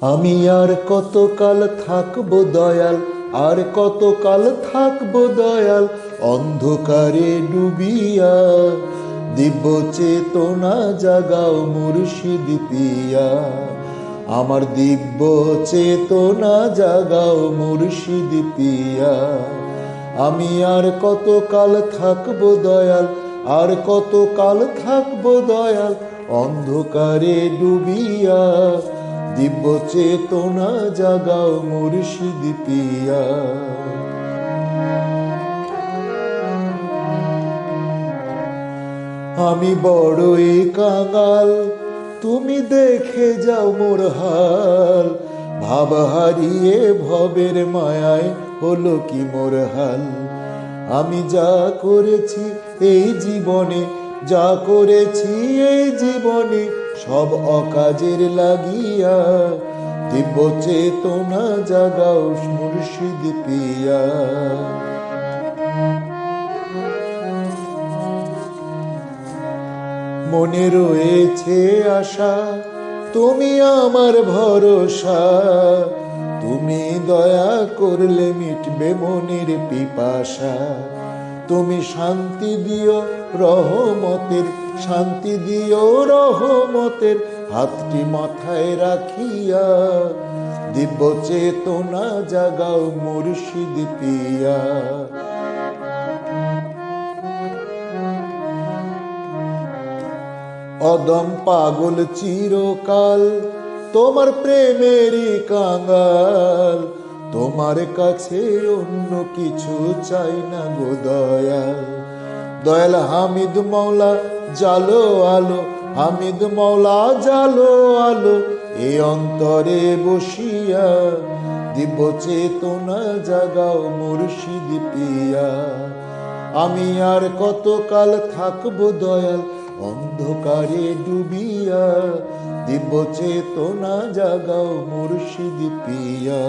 আমি আর কতকাল থাকব দয়াল, আর কতকাল থাকব দয়াল, অন্ধকারে ডুবিয়া দিব্য চেতনা জাগাও মুর্শিদ পিয়া আমার দিব্য চেতনা জাগাও মুর্শিদ পিয়া আমি আর কতকাল থাকব দয়াল, আর কতকাল থাকব দয়াল, অন্ধকারে ডুবিয়া দিব্য চেতনা জাগাও মুর্শিদ পিয়া। আমি বড়ই কাঙাল, তুমি দেখে যাও মোর হাল। ভাব হারিয়ে ভবের মায়ায় হলো কি মোর হাল। আমি যা করেছি এই জীবনে, যা করেছি এই জীবনে সব অকাজের লাগিয়া, দিব্য চেতনা জাগাও মুর্শিদ পিয়া। মনে রয়েছে আশা, তুমি আমার ভরসা। তুমি দয়া করলে মিটবে মনের পিপাসা। তুমি শান্তি দিও রহমতের শান্তি দিও রহমতের হাতটি মাথায় রাখিয়া, দিব্য চেতনা জাগাও মুর্শিদ পিয়া। অদম পাগল চিরকাল, তোমার প্রেমেরই কাঙ্গাল তোমার কাছে অন্য কিছু চাই না গো দয়াল। দয়াল হামিদ মৌলা জালো আলো, হামিদ মৌলা জালো আলো, এ অন্তরে বসিয়া দিব্য চেতনা জাগাও মুর্শিদ পিয়া। আমি আর কতকাল থাকব দয়াল, অন্ধকারে ডুবিয়া দিব্য চেতনা জাগাও মুর্শিদ পিয়া।